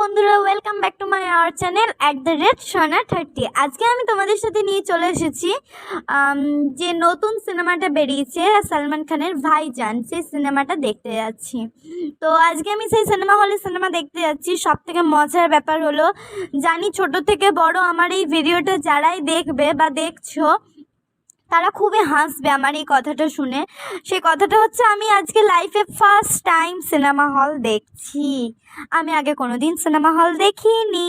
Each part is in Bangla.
বন্ধুরা welcome back to my our channel at the rate সোনা থার্টি আজকে আমি তোমাদের সাথে নিয়ে চলে এসেছি যে নতুন সিনেমাটা বেরিয়েছে, সালমান খানের ভাইজান, সেই সিনেমাটা দেখতে যাচ্ছি। তো আজকে আমি সেই সিনেমা হলে সিনেমা দেখতে যাচ্ছি। সব থেকে মজার ব্যাপার হলো, জানি ছোট থেকে বড় আমার এই ভিডিওটা যারাই দেখবে বা দেখছ তারা খুবই হাসবে আমার এই কথাটা শুনে। সেই কথাটা হচ্ছে আমি আজকে লাইফে ফার্স্ট টাইম সিনেমা হল দেখছি। আমি আগে কোনোদিন সিনেমা হল দেখিনি।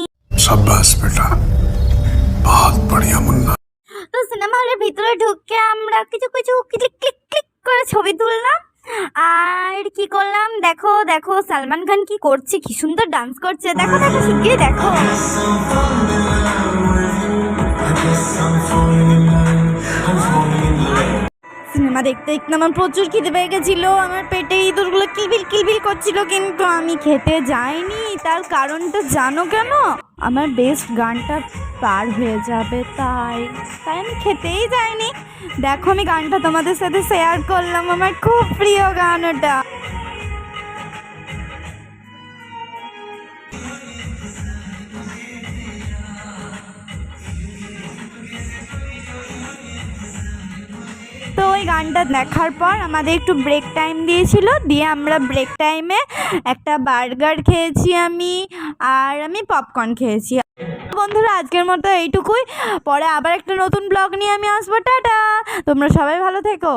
তো সিনেমা হলের ভিতরে ঢুকে আমরা কিছু কিছু ক্লিক ক্লিক ক্লিক করে ছবি তুললাম। আর কি করলাম? দেখো দেখো সালমান খান কি করছে কি সুন্দর ডান্স করছে। দেখো দেখো শিগগিরই দেখো। সিনেমা দেখতে দেখতে আমার প্রচুর খিদে পেয়ে গেছিল, আমার পেটে ইঁদুরগুলো কিলবিল কিলবিল করছিল, কিন্তু আমি খেতে যাইনি। তার কারণটা জানো কেন? আমার বেস্ট গানটা পার হয়ে যাবে তাই। তাই আমি খেতেই যাইনি। দেখো আমি গানটা তোমাদের সাথে শেয়ার করলাম, আমার খুব প্রিয় গান ওটা ওই গানটা দেখার পর আমাদের একটু ব্রেক টাইম দিয়েছিল, দিয়ে আমরা ব্রেক টাইমে একটা বার্গার খেয়েছি আমি, আর আমি পপকর্ন খেয়েছি। বন্ধুরা, আজকের মতো এইটুকুই। পরে আবার একটা নতুন ব্লগ নিয়ে আমি আসব। টাটা! তোমরা সবাই ভালো থেকো।